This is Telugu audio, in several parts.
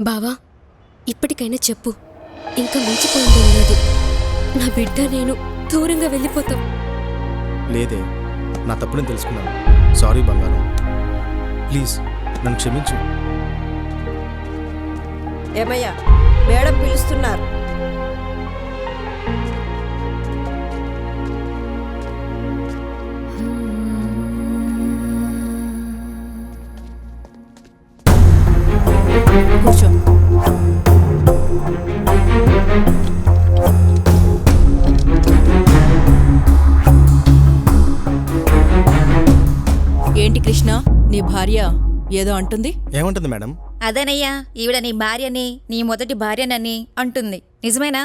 బావా ఇప్పటికైనా చెప్పు. ఇంకా మించిపోయిందేం లేదు. నా బిడ్డ నేను దూరంగా వెళ్ళిపోతాం. లేదే నా తప్పుని తెలుసుకున్నాను. సారీ బంగారం. ప్లీజ్ నన్ను క్షమించు. ఏమయ్యా మేడం పిలుస్తున్నారు. కూర్చో. ఏంటి కృష్ణ నీ భార్య ఏదో అంటుంది? ఏమంటుంది మేడం? అదేనయ్యా ఈవిడ నీ భార్యని నీ మొదటి భార్యనని అంటుంది. నిజమేనా?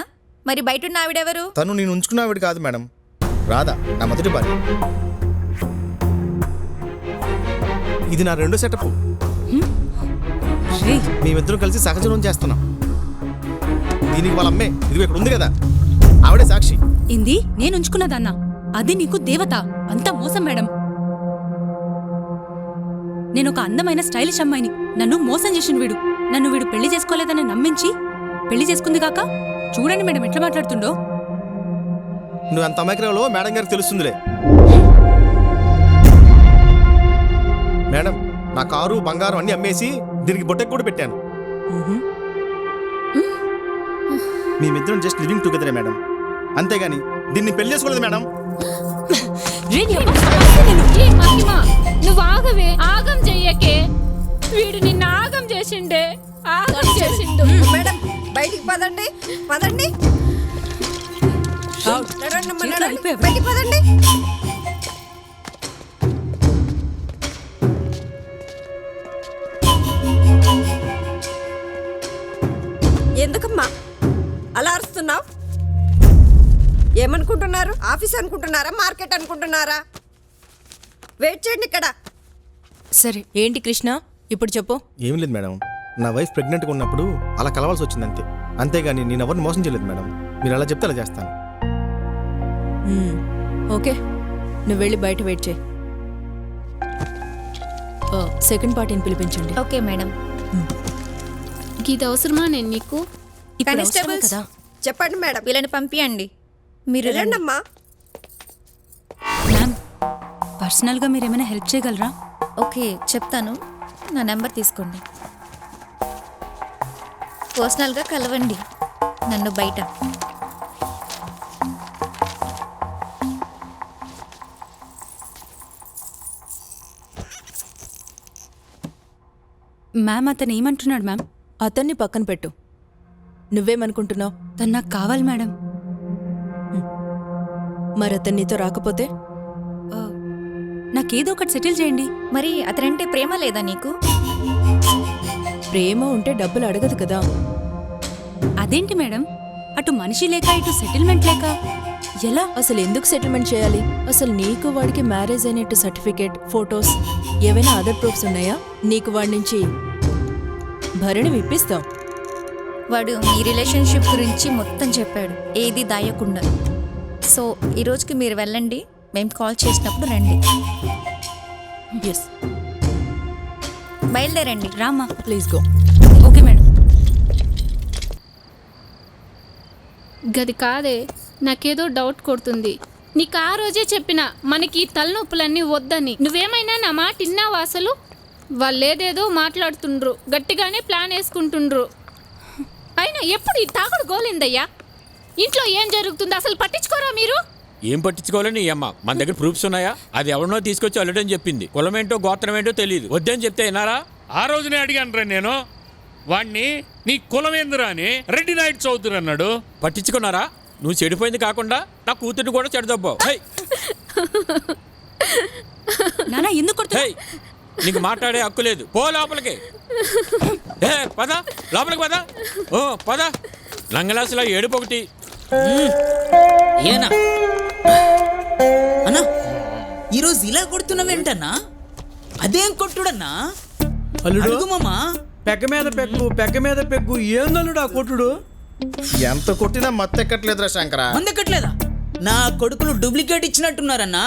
మరి బయటున్న ఆవిడెవరు? తను నేను ఉంచుకున్న ఆవిడ కాదు మేడం. రాధా నా మొదటి భార్య. ఇది నా రెండో సెటప్. మేమిద్దరం కలిసి సహజనం చేస్తున్నాం. దీనికి వాళ్ళ అమ్మే ఇది ఇక్కడ ఉంది కదా. ఆవిడే సాక్షి. ఇంది నేను ఉంచుకున్నదన్నా. అది నీకు దేవత. అంతా మోసం మేడం. నేను ఒక అందమైన స్టైలిష్ అమ్మాయిని. నన్ను మోసం చేసిన వీడు. నన్ను వీడు పెళ్ళి చేసుకోలేదని నమ్మించి పెళ్ళి చేసుకుంది కాక? చూడండి మేడం ఎట్లా మాట్లాడుతుండో. నువ్వు అంత అమాయకురాలో మేడం గారికి తెలుస్తుందిలే. మేడం నా కారు బంగారం అన్ని అమ్మేసి దీనికి బొట్టెకి కూడా పెట్టాను. మేమిద్దరం జస్ట్ లివింగ్ టుగెదరే మేడం. అంతేగాని దీన్ని పెళ్ళి చేసుకోలేదు మేడం. నువ్వు ఆగవే. ఆగం చెయ్యకే. వీడు నిన్న ఆగం చేసిండే. ఆగం చేసిండు. మేడం బయటికి పదండి. పదండి. పదండి. ఆఫీస్ అనుకుంటున్నారా మార్కెట్ అనుకుంటున్నారా? వెయిట్ చేయండి ఇక్కడ. సరే ఏంటి కృష్ణ? ఇప్పుడు చెప్పు. ఏం లేదు మేడం. నా వైఫ్ ప్రెగ్నెంట్గా ఉన్నప్పుడు అలా కలవాల్సి వచ్చింది అంతే అంతేగాని నేను ఎవరిని మోసం చేయలేదు మేడం. మీరు అలా చెప్తే అలా చేస్తాను. మ్మ్. ఓకే. నువ్వు వెళ్ళి బయట వెయిట్ చేయి. ఆ, సెకండ్ పార్టీని పిలిపించండి? Okay madam. ఇది అవసరమా నేను నీకు? ఇప్పుడు అవసరమే కానిస్టేబుల్స్. కదా. చెప్పండి మేడం. వీళ్ళని పంపియండి. మీరు. వెళ్ళండి పర్సనల్గా మీరేమైనా హెల్ప్ చేయగలరా? ఓకే చెప్తాను. నా నెంబర్ తీసుకోండి. పర్సనల్గా కలవండి. నన్ను బయట. మ్యామ్ అతను ఏమంటున్నాడు మ్యామ్? అతన్ని పక్కన పెట్టు. నువ్వేమనుకుంటున్నావు? తను నాకు కావాలి మేడం. మరి అతను నీతో రాకపోతే? నాకేదో ఒకటి సెటిల్ చేయండి. మరి అతనంటే ప్రేమ లేదా నీకు? ప్రేమ ఉంటే డబ్బులు అడగదు కదా. అదేంటి మేడం? అటు మనిషి లేక ఇటు సెటిల్మెంట్ లేక? ఎలా? అసలు ఎందుకు సెటిల్మెంట్ చేయాలి? అసలు నీకు వాడికి మ్యారేజ్ అయినట్టు సర్టిఫికేట్ ఫొటోస్ ఏవైనా అదర్ ప్రూఫ్స్ ఉన్నాయా? నీకు వాడి నుంచి భరణి ఇప్పిస్తాం వాడు మీ రిలేషన్షిప్ గురించి మొత్తం చెప్పాడు. ఏది దాయకుండా. సో ఈ రోజుకి మీరు వెళ్ళండి. మేము కాల్ చేసినప్పుడు రండి. ఎస్ బయలుదేరండి. Rama please go. Okay madam. గది కాదే నాకేదో డౌట్ కొడుతుంది. నీకు ఆ రోజే చెప్పిన మనకి ఈ తలనొప్పులన్నీ వద్దని. నువ్వేమైనా నా మాట విన్నావా అసలు? వాళ్ళేదేదో మాట్లాడుతుండ్రు గట్టిగానే ప్లాన్ వేసుకుంటుండ్రు. అయినా ఎప్పుడు ఈ తాగుడు గోలిందయ్యా? ఇంట్లో ఏం జరుగుతుందో? అసలు పట్టించుకోరా మీరు? ఏం పట్టించుకోవాలని ఈ అమ్మ? మన దగ్గర ప్రూఫ్స్ ఉన్నాయా? అది ఎవరినో తీసుకొచ్చి అల్లుడని చెప్పింది. కులమేంటో గోత్రమేంటో తెలియదు వద్దని చెప్తే వినారా ఆ రోజునే అడిగాను రా నేను. వాణ్ణి నీ కులమేందురా అని రెడ్డి నాయుడు చౌదరి అన్నాడు. పట్టించుకున్నారా? నువ్వు చెడిపోయింది కాకుండా నా కూతుర్ని కూడా చెడదబ్బావు. నానా ఎందుకు నీకు మాట్లాడే హక్కు లేదు. పో లోపలికి. ఏ పద. లోపలికి పద. ఓ పద. లంగలాసులో ఏడుపు ఒకటి. ఏనా? ఈరోజు ఇలా కొడుతున్నావేంటన్నా అదేం కొట్టుడన్నా? అల్లుడు? అడుగు మామా. పెగ్గ మీద పెగ్గు పెగ్గ మీద పెగ్గు. ఏందల్లుడు ఆ కొట్టుడు? ఎంత కొట్టినా మత్తెక్కట్లేదురా శంకరా. మందెక్కట్లేదా నా కొడుకులు డూప్లికేట్ ఇచ్చినట్టున్నారన్నా.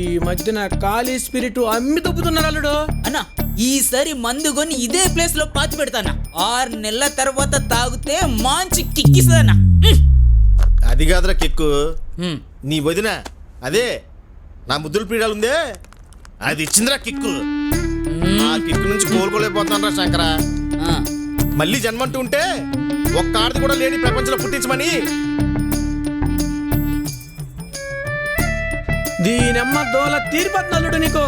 ఈ మధ్యన ఖాళీ స్పిరిట్ అమ్మి తప్పుతున్నారు అల్లుడు. అన్నా ఈసారి మందు కొని ఇదే ప్లేస్లో పాతి పెడతానా? ఆరు నెలల తర్వాత తాగితే మంచి కిక్కిస్తుందన్నా. అది కాదురా కిక్కు. నీ వదిన అదే నా ముద్దుల పీడాలు ఉందే? అది ఇచ్చిందిరా కిక్కు. ఆ కిక్కు నుంచి కోలుకోలేకపోతున్నాను రా శంకర. మళ్ళీ జన్మంటూ ఉంటే ఒక్క ఆడది కూడా లేని ప్రపంచంలో పుట్టించమని. దీనమ్మ దోల అల్లుడు నీకు.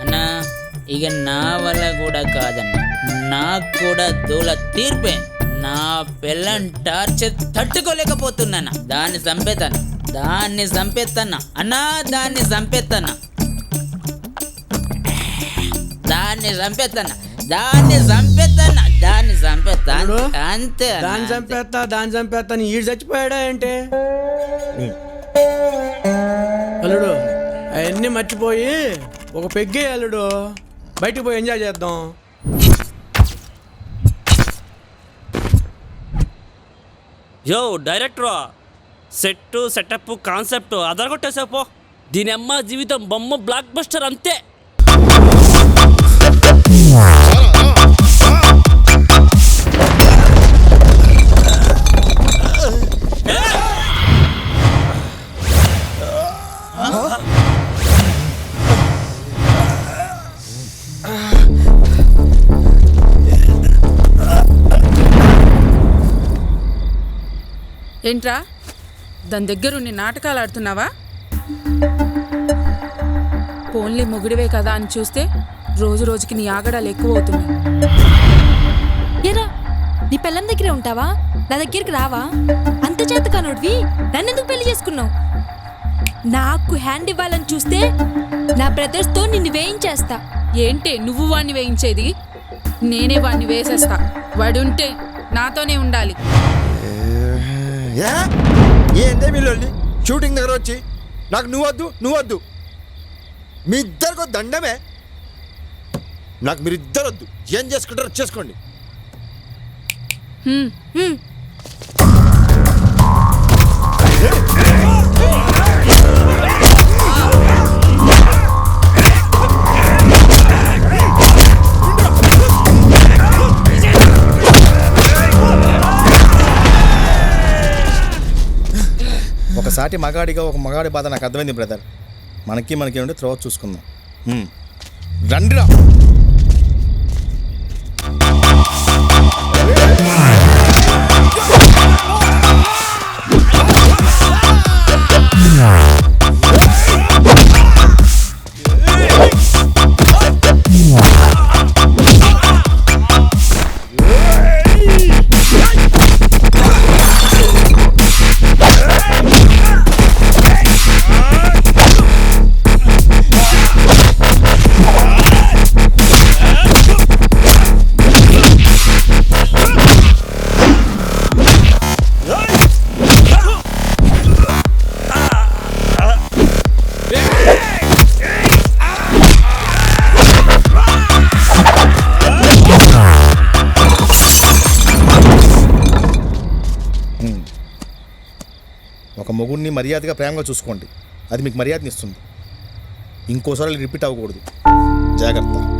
అన్నా ఇక నా వల్ల కూడా కాదన్నా. నాకు కూడా దూల తీర్పే. నా పిల్లని టార్చర్ తట్టుకోలేకపోతున్నానా. దాన్ని చంపేతాను. దాన్ని చంపేస్తానా అన్నా దాన్ని చంపేస్తానా దాన్ని చంపేస్తానా దాన్ని చంపేస్తానా దాన్ని చంపేస్తాను అల్లుడు, అంతే దాన్ని. చంపేస్తా దాన్ని చంపేస్తా అని ఈడు చచ్చిపోయాడా ఏంటి? అల్లుడు అవన్నీ మర్చిపోయి ఒక పెగ్గే అల్లుడు. బయటికి పోయి ఎంజాయ్ చేద్దాం. యో డైరెక్టరా? సెట్ సెటప్ కాన్సెప్ట్ అదరగొట్టేసావు పో. దీని అమ్మ జీవితం బొమ్మ బ్లాక్ బస్టర్ అంతే. ఏంట్రా? దాని దగ్గర ఉండి నాటకాలు ఆడుతున్నావా? పోన్లీ మొగుడివే కదా అని చూస్తే రోజు రోజుకి నీ ఆగడాలు ఎక్కువ అవుతున్నాయి ఏరా నీ పెళ్ళం దగ్గరే ఉంటావా? నా దగ్గరికి రావా? అంత చేతకానోడివి నన్నెందుకు పెళ్ళి చేసుకున్నావు? నాకు హ్యాండ్ ఇవ్వాలని చూస్తే నా బ్రదర్స్తో నిన్ను వేయించేస్తా. ఏంటే నువ్వు వాడిని వేయించేది? నేనే వాడిని వేసేస్తా. వాడుంటే నాతోనే ఉండాలి. ఏందే వీళ్ళు షూటింగ్ దగ్గర వచ్చి నాకు నువ్వు వద్దు నువ్వు వద్దు. మీ ఇద్దరికి దండమే. నాకు మీరు ఇద్దరు వద్దు. ఏం చేసుకుంటారో చేసుకోండి. హ్మ్. హ్మ్. సాటి మగాడిగా ఒక మగాడి బాధ నాకు అర్థమైంది బ్రదర్. మనకి మనకి ఏమంటే త్రోవ చూసుకుందాం. రండిరా. ఒక మొగుడిని మర్యాదగా ప్రేమగా చూసుకోండి. అది మీకు మర్యాదనిస్తుంది. ఇంకోసారి రిపీట్ అవ్వకూడదు. జాగ్రత్త.